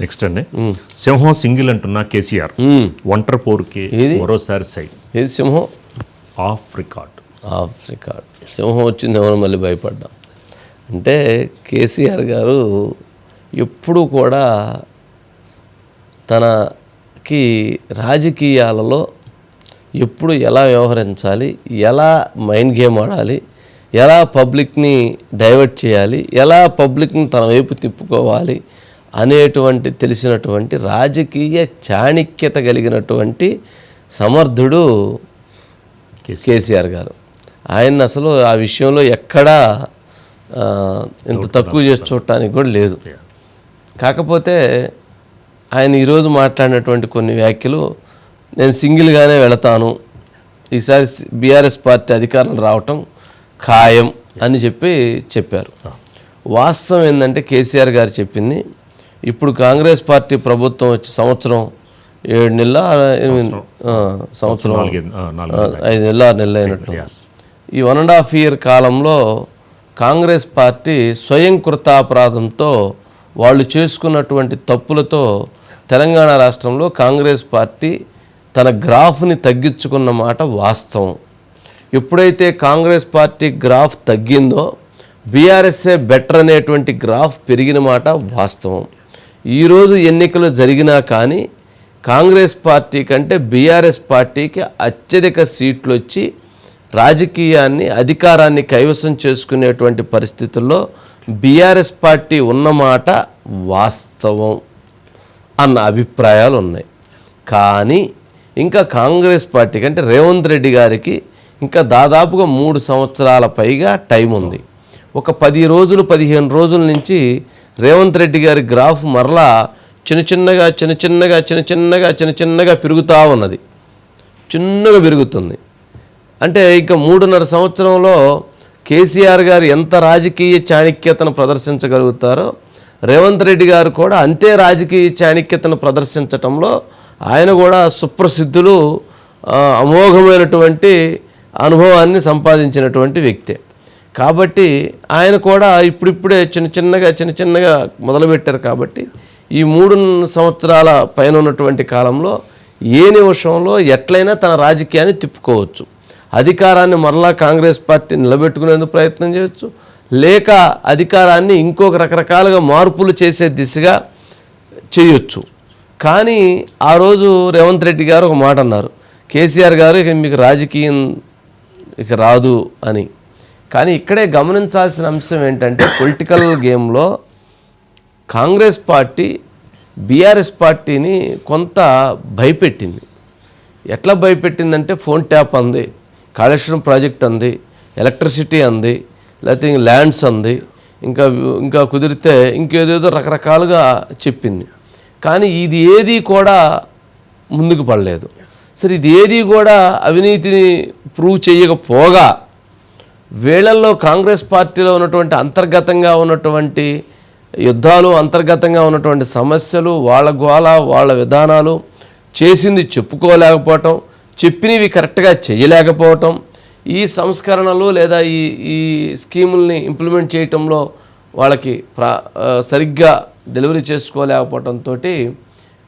Next అండి. సింహం single అంటున్న కేసీఆర్. ఒంటరి పోరుకి? మరోసారి సై ఏది సింహం? ఆఫ్ రికార్డ్ ఆఫ్ రికార్డ్ సింహం వచ్చిందేమో మళ్ళీ భయపడ్డాం? అంటే కేసీఆర్ గారు ఎప్పుడు కూడా తనకి రాజకీయాలలో ఎప్పుడు ఎలా వ్యవహరించాలి ఎలా మైండ్ గేమ్ ఆడాలి ఎలా పబ్లిక్ని డైవర్ట్ చేయాలి ఎలా పబ్లిక్ని తన వైపు తిప్పుకోవాలి అనేటువంటి తెలిసినటువంటి రాజకీయ చాణిక్యత కలిగినటువంటి సమర్థుడు కేసీఆర్. గారు. ఆయన అసలు ఆ విషయంలో ఎక్కడా ఇంత తక్కువ చేసి చూడటానికి కూడా లేదు. కాకపోతే ఆయన ఈరోజు మాట్లాడినటువంటి కొన్ని వ్యాఖ్యలు నేను సింగిల్గానే వెళతాను. ఈసారి బీఆర్ఎస్ పార్టీ అధికారం రావటం ఖాయం అని చెప్పి చెప్పారు. వాస్తవం ఏంటంటే కేసీఆర్ గారు చెప్పింది ఇప్పుడు కాంగ్రెస్ పార్టీ ప్రభుత్వం వచ్చి సంవత్సరం ఏడు నెలల సంవత్సరం. ఐదు నెలలు ఆరు నెలలు అయినట్లు. ఈ వన్ అండ్ హాఫ్ ఇయర్ కాలంలో కాంగ్రెస్ పార్టీ స్వయం కృతాపరాధంతో వాళ్ళు చేసుకున్నటువంటి తప్పులతో తెలంగాణ రాష్ట్రంలో కాంగ్రెస్ పార్టీ తన గ్రాఫ్ని తగ్గించుకున్న మాట వాస్తవం. ఎప్పుడైతే కాంగ్రెస్ పార్టీ గ్రాఫ్ తగ్గిందో బీఆర్ఎస్ఏ బెటర్ అనేటువంటి గ్రాఫ్ పెరిగిన మాట వాస్తవం. ఈరోజు ఎన్నికలు జరిగినా కానీ కాంగ్రెస్ పార్టీ కంటే బీఆర్ఎస్ పార్టీకి అత్యధిక సీట్లు వచ్చి రాజకీయాన్ని అధికారాన్ని కైవసం చేసుకునేటువంటి పరిస్థితుల్లో బీఆర్ఎస్ పార్టీ ఉన్నమాట వాస్తవం అన్న అభిప్రాయాలు ఉన్నాయి కానీ ఇంకా కాంగ్రెస్ పార్టీకి అంటే రేవంత్ రెడ్డి గారికి ఇంకా దాదాపుగా మూడు సంవత్సరాల పైగా టైం ఉంది ఒక పది రోజులు పదిహేను రోజుల నుంచి రేవంత్ రెడ్డి గారి గ్రాఫ్ మరలా చిన్న చిన్నగా చిన్న చిన్నగా చిన్న చిన్నగా చిన్న చిన్నగా పెరుగుతూ ఉన్నది. చిన్నగా పెరుగుతుంది. అంటే ఇక మూడున్నర సంవత్సరంలో కేసీఆర్ గారు ఎంత రాజకీయ చాణక్యతను ప్రదర్శించగలుగుతారో రేవంత్ రెడ్డి గారు కూడా అంతే రాజకీయ చాణక్యతను ప్రదర్శించటంలో ఆయన కూడా సుప్రసిద్ధులు అమోఘమైనటువంటి అనుభవాన్ని సంపాదించినటువంటి వ్యక్తే. కాబట్టి ఆయన కూడా ఇప్పుడిప్పుడే చిన్న చిన్నగా చిన్న చిన్నగా మొదలుపెట్టారు కాబట్టి ఈ మూడు సంవత్సరాల పైన ఉన్నటువంటి కాలంలో ఏ నిమిషంలో ఎట్లయినా తన రాజకీయాన్ని తిప్పుకోవచ్చు. అధికారాన్ని మరలా కాంగ్రెస్ పార్టీ నిలబెట్టుకునేందుకు ప్రయత్నం చేయొచ్చు. లేక అధికారాన్ని ఇంకొక రకరకాలుగా మార్పులు చేసే దిశగా చేయొచ్చు. కానీ ఆ రోజు రేవంత్ రెడ్డి గారు ఒక మాట అన్నారు. కేసీఆర్ గారు ఇక మీకు రాజకీయం ఇక రాదు అని. కానీ ఇక్కడే గమనించాల్సిన అంశం ఏంటంటే పొలిటికల్ గేమ్లో కాంగ్రెస్ పార్టీ బీఆర్ఎస్ పార్టీని కొంత భయపెట్టింది. ఎట్లా భయపెట్టిందంటే ఫోన్ ట్యాప్ అంది కాళేశ్వరం ప్రాజెక్ట్ అంది ఎలక్ట్రిసిటీ అంది లేకపోతే ల్యాండ్స్ అంది ఇంకా ఇంకా కుదిరితే ఇంకేదేదో రకరకాలుగా చెప్పింది. కానీ ఇది ఏది కూడా ముందుకు పడలేదు. సరే ఇది ఏది కూడా అవినీతిని ప్రూవ్ చేయకపోగా వీళ్ళల్లో కాంగ్రెస్ పార్టీలో ఉన్నటువంటి అంతర్గతంగా ఉన్నటువంటి యుద్ధాలు అంతర్గతంగా ఉన్నటువంటి సమస్యలు వాళ్ళ గోళ వాళ్ళ విధానాలు చేసింది చెప్పుకోలేకపోవటం చెప్పినవి కరెక్ట్గా చేయలేకపోవటం ఈ సంస్కరణలు లేదా ఈ ఈ స్కీముల్ని ఇంప్లిమెంట్ చేయటంలో వాళ్ళకి ప్రా సరిగ్గా డెలివరీ చేసుకోలేకపోవటంతో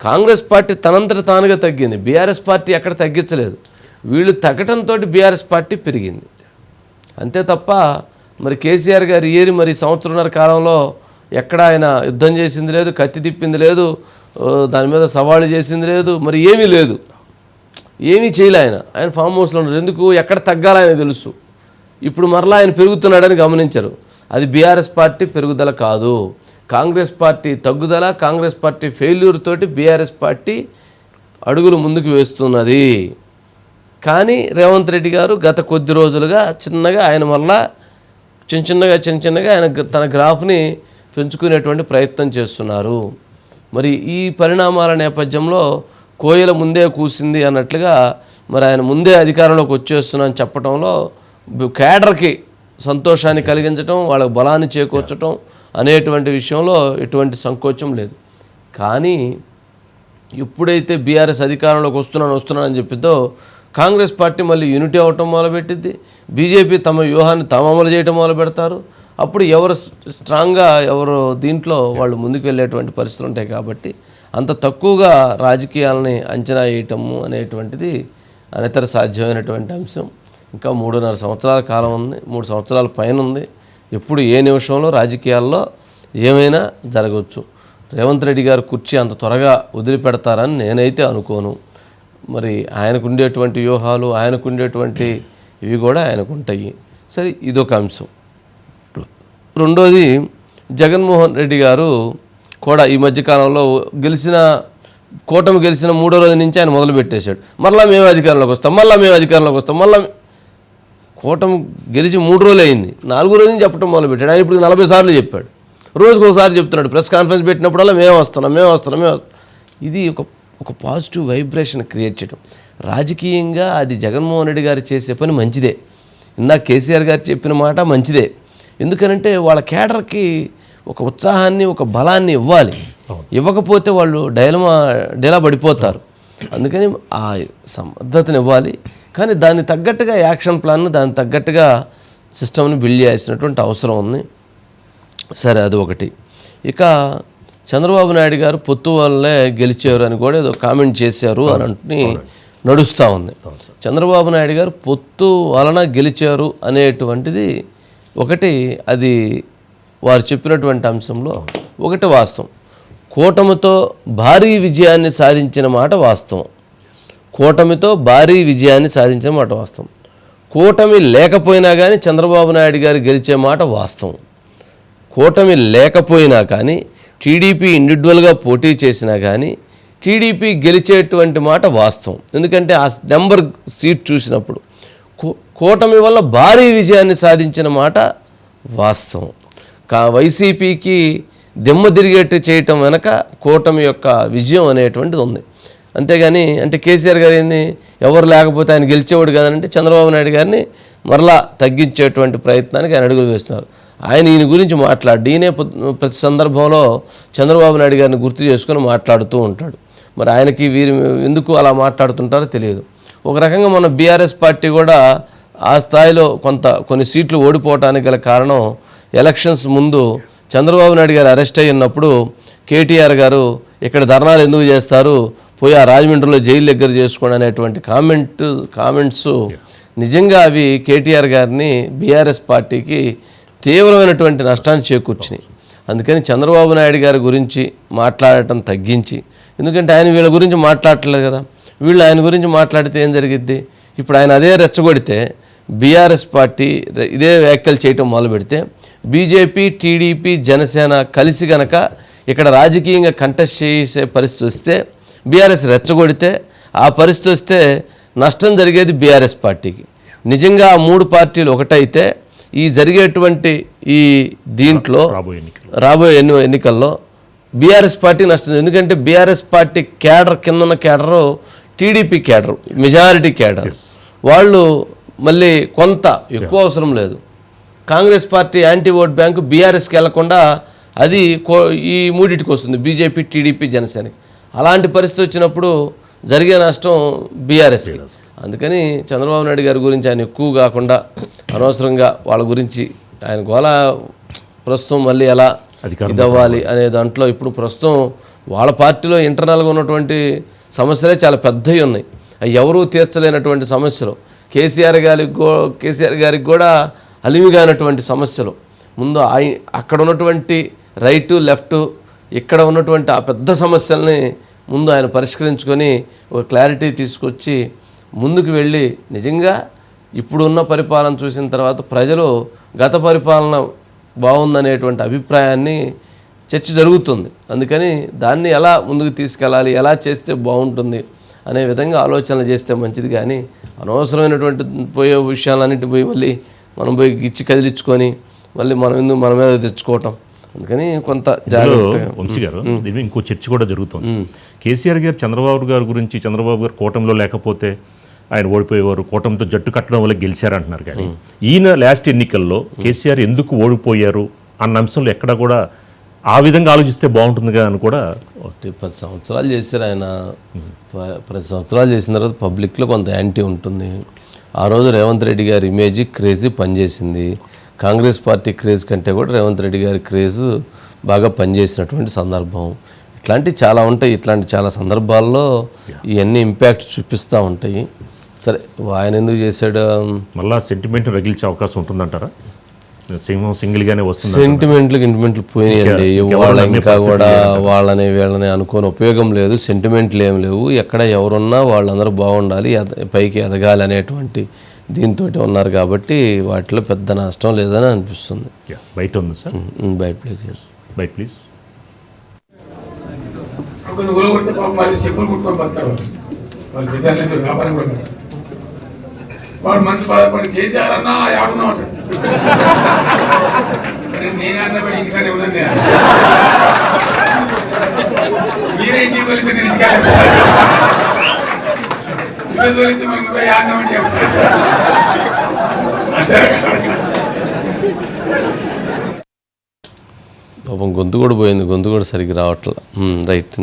కాంగ్రెస్ పార్టీ తనంతట తానుగా తగ్గింది. బీఆర్ఎస్ పార్టీ ఎక్కడ తగ్గించలేదు. వీళ్ళు తగ్గటంతో బీఆర్ఎస్ పార్టీ పెరిగింది. అంతే తప్ప మరి కేసీఆర్ గారు ఏరి మరి సంవత్సరంన్నర కాలంలో ఎక్కడ ఆయన యుద్ధం చేసింది లేదు కత్తి తిప్పింది లేదు దాని మీద సవాళ్ళు చేసింది లేదు మరి ఏమీ లేదు. ఏమీ చేయలే ఆయన. ఆయన ఫామ్ హౌస్లో ఉన్నారు. ఎందుకు? ఎక్కడ తగ్గాలని తెలుసు. ఇప్పుడు మరలా ఆయన పెరుగుతున్నాడని గమనించరు. అది బీఆర్ఎస్ పార్టీ పెరుగుదల కాదు. కాంగ్రెస్ పార్టీ తగ్గుదల కాంగ్రెస్ పార్టీ ఫెయిల్యూర్ తోటి బీఆర్ఎస్ పార్టీ అడుగులు ముందుకు వేస్తున్నది. కానీ రేవంత్ రెడ్డి గారు గత కొద్ది రోజులుగా చిన్నగా ఆయన వల్ల చిన్న చిన్నగా చిన్న చిన్నగా ఆయన తన గ్రాఫ్ని పెంచుకునేటువంటి ప్రయత్నం చేస్తున్నారు. మరి ఈ పరిణామాల నేపథ్యంలో కోయల ముందే కూసింది అన్నట్లుగా మరి ఆయన ముందే అధికారంలోకి వచ్చేస్తున్నా అని చెప్పడంలో కేడర్కి సంతోషాన్ని కలిగించటం వాళ్ళకి బలాన్ని చేకూర్చటం అనేటువంటి విషయంలో ఎటువంటి సంకోచం లేదు. కానీ ఎప్పుడైతే బీఆర్ఎస్ అధికారంలోకి వస్తున్నాను వస్తున్నానని చెప్పిద్దో కాంగ్రెస్ పార్టీ మళ్ళీ యూనిటీ అవటం మొదలుపెట్టింది. బీజేపీ తమ వ్యూహాన్ని తాము అమలు చేయటం మొదలు పెడతారు అప్పుడు ఎవరు స్ట్రాంగ్గా ఎవరు దీంట్లో వాళ్ళు ముందుకు వెళ్ళేటువంటి పరిస్థితులు ఉంటాయి కాబట్టి అంత తక్కువగా రాజకీయాలని అంచనా వేయటము అనేటువంటిది అనేతర సాధ్యమైనటువంటి అంశం. ఇంకా మూడున్నర సంవత్సరాల కాలం ఉంది. మూడు సంవత్సరాల పైన ఉంది. ఎప్పుడు ఏ నిమిషంలో రాజకీయాల్లో ఏమైనా జరగవచ్చు. రేవంత్ రెడ్డి గారు కుర్చీ అంత త్వరగా వదిలిపెడతారని నేనైతే అనుకోను. మరి ఆయనకు ఉండేటువంటి వ్యూహాలు ఆయనకు ఉండేటువంటి ఇవి కూడా ఆయనకు ఉంటాయి సరే ఇదొక అంశం. రెండోది జగన్మోహన్ రెడ్డి గారు కూడా ఈ మధ్యకాలంలో గెలిచిన కూటమి గెలిచిన మూడో రోజు నుంచి ఆయన మొదలు పెట్టేశాడు. మళ్ళీ మేము అధికారంలోకి వస్తాం మళ్ళీ మేము అధికారంలోకి వస్తాం మళ్ళీ కూటమి గెలిచి మూడు రోజులు అయింది. నాలుగో రోజు నుంచి చెప్పడం మొదలుపెట్టాడు ఆయన ఇప్పుడు నలభై సార్లు చెప్పాడు. రోజుకు ఒకసారి చెప్తున్నాడు ప్రెస్ కాన్ఫరెన్స్ పెట్టినప్పుడల్లా మేము వస్తున్నాం మేము వస్తున్నాం మేము వస్తున్నాం. ఇది ఒక ఒక పాజిటివ్ వైబ్రేషన్ క్రియేట్ చేయడం రాజకీయంగా అది జగన్మోహన్ రెడ్డి గారు చేసే పని మంచిదే. ఇందాక కేసీఆర్ గారు చెప్పిన మాట మంచిదే. ఎందుకనంటే వాళ్ళ కేడర్కి ఒక ఉత్సాహాన్ని ఒక బలాన్ని ఇవ్వాలి. ఇవ్వకపోతే వాళ్ళు డైలమా డైలా పడిపోతారు. అందుకని ఆ సమర్థతను ఇవ్వాలి. కానీ దానికి తగ్గట్టుగా యాక్షన్ ప్లాన్ దానికి తగ్గట్టుగా సిస్టమ్ని బిల్డ్ చేయాల్సినటువంటి అవసరం ఉంది. సరే అది ఒకటి. ఇక చంద్రబాబు నాయుడు గారు పొత్తు వల్లే గెలిచారు అని కూడా ఏదో కామెంట్ చేశారు అని అంటుని నడుస్తూ ఉంది. చంద్రబాబు నాయుడు గారు పొత్తు వలన గెలిచారు అనేటువంటిది ఒకటి అది వారు చెప్పినటువంటి అంశంలో ఒకటి వాస్తవం. కూటమితో భారీ విజయాన్ని సాధించిన మాట వాస్తవం. కూటమితో భారీ విజయాన్ని సాధించిన మాట వాస్తవం. కూటమి లేకపోయినా కానీ చంద్రబాబు నాయుడు గారు గెలిచే మాట వాస్తవం. కూటమి లేకపోయినా కానీ టీడీపీ ఇండివిజువల్గా పోటీ చేసినా కానీ టీడీపీ గెలిచేటువంటి మాట వాస్తవం. ఎందుకంటే ఆ నెంబర్ సీట్ చూసినప్పుడు కూటమి వల్ల భారీ విజయాన్ని సాధించిన మాట వాస్తవం. కా వైసీపీకి దెమ్మ తిరిగేట్టు చేయటం వెనక కూటమి యొక్క విజయం అనేటువంటిది ఉంది. అంతేగాని అంటే కేసీఆర్ గారు ఏంది? ఎవరు లేకపోతే ఆయన గెలిచేవాడు కదంటే చంద్రబాబు నాయుడు గారిని మరలా తగ్గించేటువంటి ప్రయత్నానికి ఆయన అడుగులు వేస్తున్నారు. ఆయన ఈయన గురించి మాట్లాడి ఈయనే ప్రతి సందర్భంలో చంద్రబాబు నాయుడు గారిని గుర్తు చేసుకొని మాట్లాడుతూ ఉంటాడు. మరి ఆయనకి వీరు ఎందుకు అలా మాట్లాడుతుంటారో తెలియదు. ఒక రకంగా మన బీఆర్ఎస్ పార్టీ కూడా ఆ స్థాయిలో కొంత కొన్ని సీట్లు ఓడిపోవటానికి గల కారణం ఎలక్షన్స్ ముందు చంద్రబాబు నాయుడు గారు అరెస్ట్ అయి ఉన్నప్పుడు కేటీఆర్ గారు ఇక్కడ ధర్నాలు ఎందుకు చేస్తారు పోయి ఆ రాజమండ్రిలో జైలు దగ్గర చేసుకోండి అనేటువంటి కామెంట్ కామెంట్స్ నిజంగా అవి కేటీఆర్ గారిని బీఆర్ఎస్ పార్టీకి తీవ్రమైనటువంటి నష్టాన్ని చేకూర్చినాయి. అందుకని చంద్రబాబు నాయుడు గారి గురించి మాట్లాడటం తగ్గించి ఎందుకంటే ఆయన వీళ్ళ గురించి మాట్లాడట్లేదు కదా. వీళ్ళు ఆయన గురించి మాట్లాడితే ఏం జరిగిద్ది? ఇప్పుడు ఆయన అదే రెచ్చగొడితే బీఆర్ఎస్ పార్టీ ఇదే వ్యాఖ్యలు చేయటం మొదలు పెడితే బీజేపీ టీడీపీ జనసేన కలిసి గనక ఇక్కడ రాజకీయంగా కంటెస్ట్ చేసే పరిస్థితి వస్తే బీఆర్ఎస్ రెచ్చగొడితే ఆ పరిస్థితి వస్తే నష్టం జరిగేది బీఆర్ఎస్ పార్టీకి. నిజంగా ఆ మూడు పార్టీలు ఒకటైతే ఈ జరిగేటువంటి ఈ దీంట్లో రాబోయే ఎన్ని ఎన్నికల్లో బీఆర్ఎస్ పార్టీ నష్టం ఎందుకంటే బీఆర్ఎస్ పార్టీ క్యాడర్ కింద ఉన్న cadre TDP cadre majority cadre. వాళ్ళు మళ్ళీ కొంత ఎక్కువ అవసరం లేదు. Congress party anti vote bank బీఆర్ఎస్కి వెళ్ళకుండా అది కో ఈ మూడింటికి వస్తుంది. బీజేపీ టీడీపీ జనసేనకి అలాంటి పరిస్థితి వచ్చినప్పుడు జరిగే నష్టం బీఆర్ఎస్కి. అందుకని చంద్రబాబు నాయుడు గారి గురించి ఆయన ఎక్కువ కాకుండా అనవసరంగా వాళ్ళ గురించి ఆయన గోళ ప్రస్తుతం మళ్ళీ ఎలా అధికారం ఇది అవ్వాలి అనే దాంట్లో ఇప్పుడు ప్రస్తుతం వాళ్ళ పార్టీలో ఇంటర్నల్గా ఉన్నటువంటి సమస్యలే చాలా పెద్దవి ఉన్నాయి. అవి ఎవరూ తీర్చలేనటువంటి సమస్యలు. కేసీఆర్ గారికి కేసీఆర్ గారికి కూడా అలిమిగానటువంటి సమస్యలు. ముందు ఆయ అక్కడ ఉన్నటువంటి రైటు లెఫ్ట్ ఇక్కడ ఉన్నటువంటి ఆ పెద్ద సమస్యల్ని ముందు ఆయన పరిష్కరించుకొని ఒక క్లారిటీ తీసుకొచ్చి ముందుకు వెళ్ళి నిజంగా ఇప్పుడున్న పరిపాలన చూసిన తర్వాత ప్రజలు గత పరిపాలన బాగుందనేటువంటి అభిప్రాయాన్ని చర్చ జరుగుతుంది. అందుకని దాన్ని ఎలా ముందుకు తీసుకెళ్ళాలి ఎలా చేస్తే బాగుంటుంది అనే విధంగా ఆలోచనలు చేస్తే మంచిది. కానీ అనవసరమైనటువంటి పోయే విషయాలన్నిటి పోయి మళ్ళీ మనం పోయి గిచ్చి కదిలించుకొని మళ్ళీ మనం ఎందుకు మన మీద తెచ్చుకోవటం. అందుకని కొంత వంశీ గారు ఇంకో చర్చ కూడా జరుగుతుంది. కేసీఆర్ గారు చంద్రబాబు గారి గురించి చంద్రబాబు గారు కూటమిలో లేకపోతే ఆయన ఓడిపోయేవారు కూటమితో జట్టు కట్టడం వల్ల గెలిచారంటున్నారు కానీ ఈయన లాస్ట్ ఎన్నికల్లో కేసీఆర్ ఎందుకు ఓడిపోయారు అన్న అంశంలో ఎక్కడ కూడా ఆ విధంగా ఆలోచిస్తే బాగుంటుందిగా అని కూడా ఒకటి పది సంవత్సరాలు చేశారు ఆయన. పది సంవత్సరాలు చేసిన తర్వాత పబ్లిక్లో కొంత యాంటీ ఉంటుంది. ఆ రోజు రేవంత్ రెడ్డి గారి ఇమేజ్ క్రేజీ పనిచేసింది. కాంగ్రెస్ పార్టీ క్రేజ్ కంటే కూడా రేవంత్ రెడ్డి గారి క్రేజ్ బాగా పనిచేసినటువంటి సందర్భం. ఇట్లాంటి చాలా ఉంటాయి. ఇట్లాంటి చాలా సందర్భాల్లో ఇవన్నీ ఇంపాక్ట్ చూపిస్తూ ఉంటాయి. సరే ఆయన ఎందుకు చేశాడు? మళ్ళా సెంటిమెంట్ రగిల్చే అవకాశం ఉంటుందంటారా? సింహం సింగిల్గానే వస్తుంది సెంటిమెంట్లు ఇంటిమెంట్లు పోయినాయండి. వాళ్ళ ఇంకా కూడా వాళ్ళని వీళ్ళని అనుకోని ఉపయోగం లేదు సెంటిమెంట్లు ఏం లేవు. ఎక్కడ ఎవరున్నా వాళ్ళందరూ బాగుండాలి పైకి ఎదగాలి అనేటువంటి దీంతో ఉన్నారు కాబట్టి వాటిలో పెద్ద నష్టం లేదని అనిపిస్తుంది. బయట ఉంది సార్. బయట ప్లే చేసి బయట ప్లీజ్. వాళ్ళు చెప్పులు కుట్టుకొని బతారు వాళ్ళు సిద్ధాంతం వ్యాపారం కూడా. వాడు మనసు బాధపడి చేశారన్నా ఆడున్నా ఉంటాడు. అరే నేనన్నా పోయి ఇంటికాడే ఉన్నాను నేను. మీరే ఇంటికి వెళ్తే నేను ఇంటికాడే ఇల్లు తోలితే మనకు పోయి ఆడినామని పాపం గొంతు కూడా పోయింది గొంతు కూడా సరిగ్గా రావట్లే. రైట్